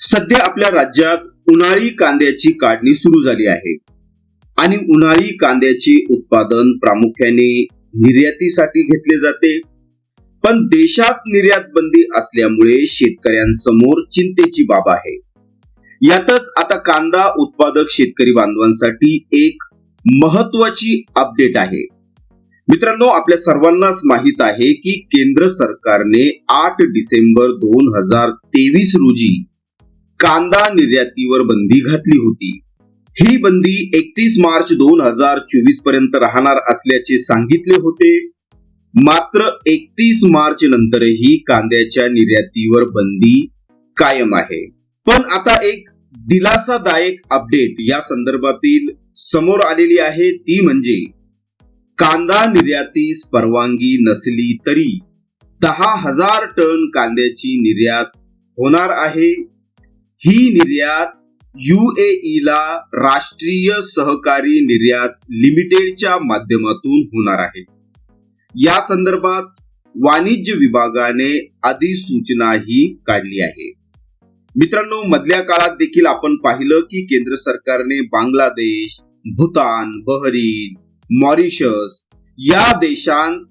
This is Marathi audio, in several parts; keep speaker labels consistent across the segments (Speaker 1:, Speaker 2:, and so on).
Speaker 1: सध्या आपल्या राज्यात उन्हाळी कांद्याची काढणी सुरू झाली आहे. आणि उन्हाळी कांद्याचे उत्पादन प्रामुख्याने निर्यातीसाठी घेतले जाते. पण देशात निर्यात बंदी असल्यामुळे शेतकऱ्यांसमोर चिंतेची बाब आहे. यातच आता कांदा उत्पादक शेतकरी बांधवांसाठी एक महत्वाची अपडेट आहे. मित्रांनो आपल्या सर्वांनाच माहीत आहे की केंद्र सरकारने आठ डिसेंबर दोन हजार तेवीस रोजी कांदा निर्यातीवर बंदी घातली होती. ही बंदी एकतीस मार्च दोन हजार चोवीसपर्यंत राहणार असल्याचे सांगितले होते. मात्र एकतीस मार्च नंतरही कांद्याच्या निर्यातीवर बंदी कायम आहे. पण आता एक दिलासादायक अपडेट या संदर्भातील समोर आलेली आहे. ती म्हणजे कांदा निर्यातीस परवानगी नसली तरी दहा हजार टन कांद्याची निर्यात होणार आहे. ही निर्यात ला राष्ट्रीय सहकारी निर्यात लिमिटेडच्या माध्यमातून होणार आहे. या संदर्भात वाणिज्य विभागाने अधिसूचनाही काढली आहे. मित्रांनो मधल्या काळात देखील आपण पाहिलं की केंद्र सरकारने बांगलादेश भूतान बहरीन मॉरिशस या देशांत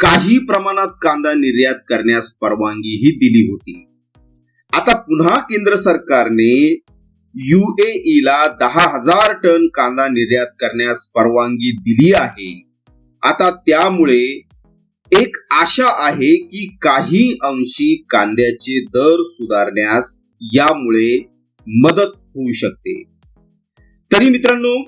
Speaker 1: काही प्रमाणात कांदा निर्यात करण्यास परवानगीही दिली होती. आता पुन्हा केंद्र सरकारने ला दहा हजार टन कांदा निर्यात करण्यास परवानगी दिली आहे. आता त्यामुळे एक आशा आहे की काही अंशी कांद्याचे दर सुधारण्यास यामुळे मदत होऊ शकते. तरी मित्रांनो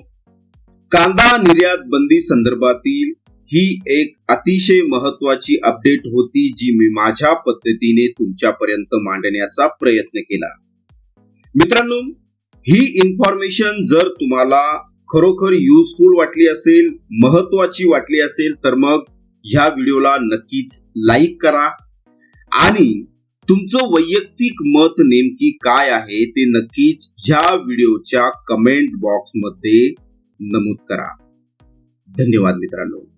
Speaker 1: कांदा निर्यात बंदी संदर्भातील ही एक अतिशय महत्वाची अपडेट होती जी मी माझ्या पद्धतीने तुमच्यापर्यंत मांडण्याचा प्रयत्न केला. मित्रांनो ही इन्फॉर्मेशन जर तुम्हाला खरोखर युजफुल वाटली असेल महत्वाची वाटली असेल तर मग ह्या व्हिडिओला नक्कीच लाईक करा. आणि तुमचं वैयक्तिक मत नेमकी काय आहे ते नक्कीच ह्या व्हिडिओच्या कमेंट बॉक्समध्ये नमूद करा. धन्यवाद मित्रांनो.